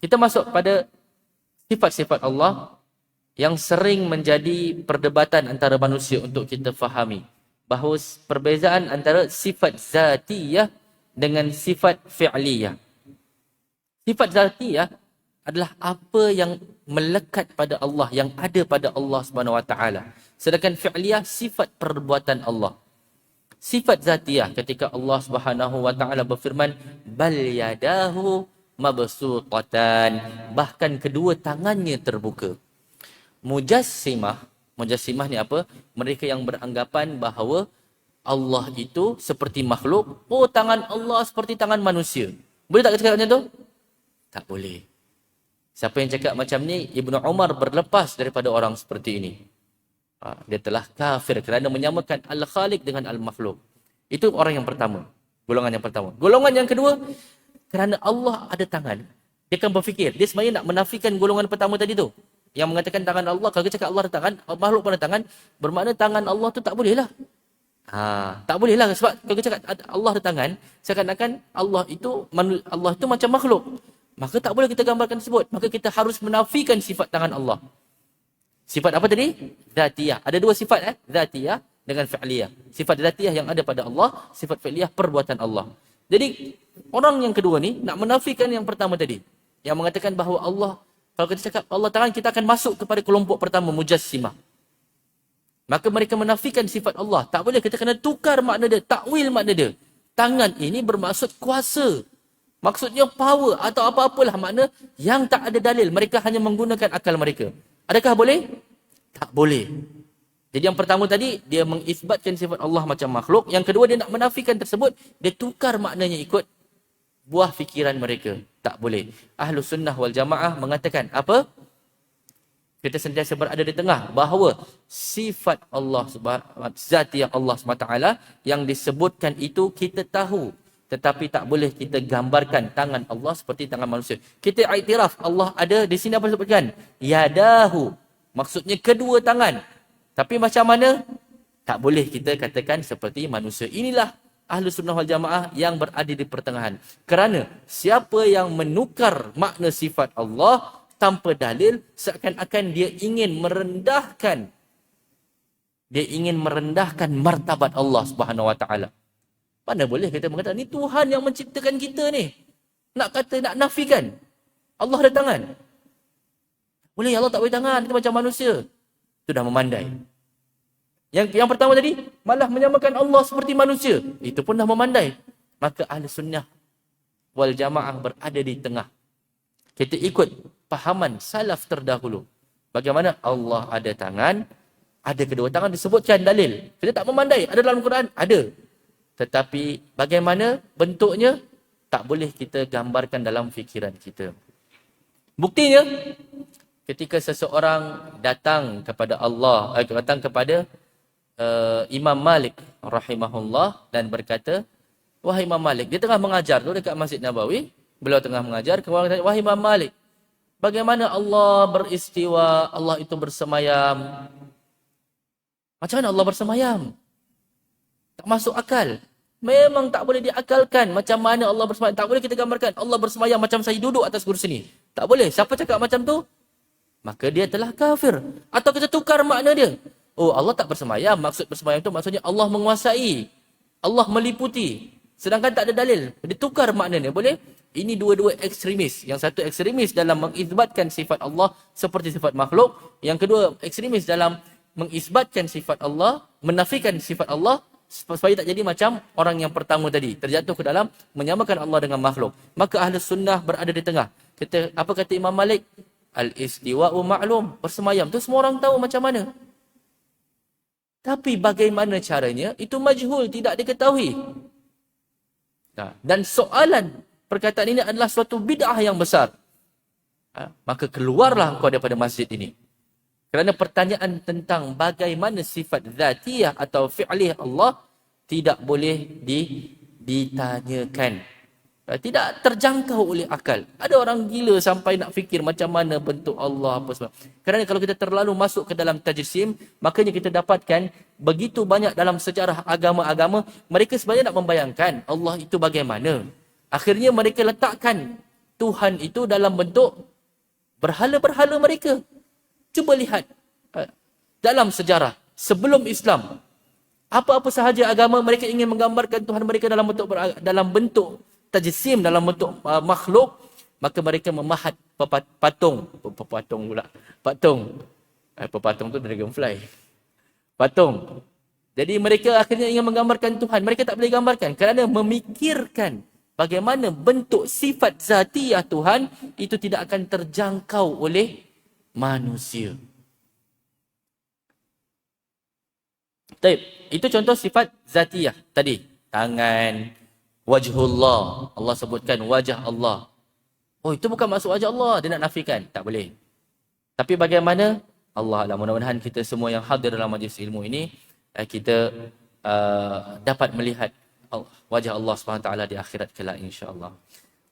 Kita masuk pada sifat-sifat Allah yang sering menjadi perdebatan antara manusia untuk kita fahami bahawa perbezaan antara sifat zatiyah dengan sifat fi'liyah. Sifat zatiyah adalah apa yang melekat pada Allah, yang ada pada Allah Subhanahu Wa Taala. Sedangkan fi'liyah sifat perbuatan Allah. Sifat zatiyah ketika Allah Subhanahu Wa Taala berfirman bal yadahu mabsutatan bahkan kedua tangannya terbuka. Mujassimah Mujassimah ni apa? Mereka yang beranggapan bahawa Allah itu seperti makhluk. Oh, tangan Allah seperti tangan manusia. Boleh tak cakap macam tu? Tak boleh. Siapa yang cakap macam ni, Ibnu Umar berlepas daripada orang seperti ini. Ha, dia telah kafir kerana menyamakan Al-Khaliq dengan Al-Makhluk. Itu orang yang pertama. Golongan yang pertama. Golongan yang kedua, kerana Allah ada tangan. Dia akan berfikir, dia sebenarnya nak menafikan golongan pertama tadi tu. Yang mengatakan tangan Allah kalau kita cakap Allah ada tangan makhluk pun ada tangan. Bermakna tangan Allah tu tak boleh lah. Ha, tak boleh lah sebab kalau kita cakap Allah ada tangan. Seakan-akan Allah itu Allah itu macam makhluk. Maka tak boleh kita gambarkan tersebut. Maka kita harus menafikan sifat tangan Allah. Sifat apa tadi? Zatiyah. Ada dua sifat eh? Zatiyah dengan fi'liyah. Sifat zatiyah yang ada pada Allah sifat fi'liyah perbuatan Allah jadi orang yang kedua ni nak menafikan yang pertama tadi yang mengatakan bahawa Allah kalau kita cakap Allah Ta'ala, kita akan masuk kepada kelompok pertama, Mujassimah. Maka mereka menafikan sifat Allah. Tak boleh, kita kena tukar makna dia, takwil makna dia. Tangan ini bermaksud kuasa. Maksudnya power atau apa-apalah makna yang tak ada dalil. Mereka hanya menggunakan akal mereka. Adakah boleh? Tak boleh. Jadi yang pertama tadi, dia mengisbatkan sifat Allah macam makhluk. Yang kedua, dia nak menafikan tersebut. Dia tukar maknanya ikut buah fikiran mereka. Tak boleh. Ahlu sunnah wal jamaah mengatakan apa? Kita sentiasa berada di tengah bahawa sifat Allah zati Allah SWT yang disebutkan itu kita tahu. Tetapi tak boleh kita gambarkan tangan Allah seperti tangan manusia. Kita iktiraf Allah ada di sini apa disebutkan? Yadahu. Maksudnya kedua tangan. Tapi macam mana? Tak boleh kita katakan seperti manusia. Inilah ahlu sunnah wal jamaah yang berada di pertengahan. Kerana siapa yang menukar makna sifat Allah tanpa dalil, seakan-akan dia ingin merendahkan dia ingin merendahkan martabat Allah Subhanahu wa taala. Mana boleh kita mengatakan ni Tuhan yang menciptakan kita ni. Nak kata nak nafikan Allah ada tangan. Boleh Allah tak boleh tangan, kita macam manusia. Itu dah memandai. Yang yang pertama tadi malah menyamakan Allah seperti manusia. Itu pun dah memandai. Maka ahli sunnah wal jamaah berada di tengah. Kita ikut pahaman salaf terdahulu. Bagaimana Allah ada tangan, ada kedua tangan disebutkan dalil. Kita tak memandai. Ada dalam Quran? Ada. Tetapi bagaimana bentuknya? Tak boleh kita gambarkan dalam fikiran kita. Buktinya, ketika seseorang datang kepada Allah, eh, datang kepada uh, Imam Malik rahimahullah dan berkata, wahai Imam Malik, dia tengah mengajar tu dekat Masjid Nabawi, beliau tengah mengajar, kemudian kata, wahai Imam Malik, bagaimana Allah beristiwa, Allah itu bersemayam? Macam mana Allah bersemayam? Tak masuk akal. Memang tak boleh diakalkan macam mana Allah bersemayam. Tak boleh kita gambarkan Allah bersemayam macam saya duduk atas kursi ni. Tak boleh. Siapa cakap macam tu? Maka dia telah kafir. Atau kita tukar makna dia. Oh Allah tak bersemayam. Maksud bersemayam itu maksudnya Allah menguasai. Allah meliputi. Sedangkan tak ada dalil. Ditukar maknanya. Boleh? Ini dua-dua ekstremis. Yang satu ekstremis dalam mengizbatkan sifat Allah seperti sifat makhluk. Yang kedua ekstremis dalam mengizbatkan sifat Allah. Menafikan sifat Allah. Supaya tak jadi macam orang yang pertama tadi. Terjatuh ke dalam menyamakan Allah dengan makhluk. Maka ahli sunnah berada di tengah. Kita, apa kata Imam Malik? Al-istiwa'u ma'lum. Bersemayam. tu semua orang tahu macam mana. Tapi bagaimana caranya? Itu majhul, tidak diketahui. Nah, dan soalan perkataan ini adalah suatu bid'ah yang besar. Ha? Maka keluarlah kau daripada masjid ini. Kerana pertanyaan tentang bagaimana sifat zatiyah atau fi'lih Allah tidak boleh ditanyakan. Eh, tidak terjangkau oleh akal. Ada orang gila sampai nak fikir macam mana bentuk Allah apa semua. Kerana kalau kita terlalu masuk ke dalam tajsim, makanya kita dapatkan begitu banyak dalam sejarah agama-agama, mereka sebenarnya nak membayangkan Allah itu bagaimana. Akhirnya mereka letakkan Tuhan itu dalam bentuk berhala-berhala mereka. Cuba lihat uh, dalam sejarah sebelum Islam apa-apa sahaja agama mereka ingin menggambarkan Tuhan mereka dalam bentuk dalam bentuk tajsim dalam bentuk uh, makhluk maka mereka memahat patung. Patung pula. Patung. Eh, patung tu dragonfly patung. Jadi mereka akhirnya ingin menggambarkan Tuhan. Mereka tak boleh gambarkan kerana memikirkan bagaimana bentuk sifat zatiah Tuhan itu tidak akan terjangkau oleh manusia. Taib. Itu contoh sifat zatiyah tadi. Tangan, wajhullah. Allah sebutkan wajah Allah. Oh itu bukan maksud wajah Allah. Dia nak nafikan. Tak boleh. Tapi bagaimana? Allah Allah mudah-mudahan kita semua yang hadir dalam majlis ilmu ini eh, kita uh, dapat melihat wajah Allah SWT di akhirat kelak insya-Allah.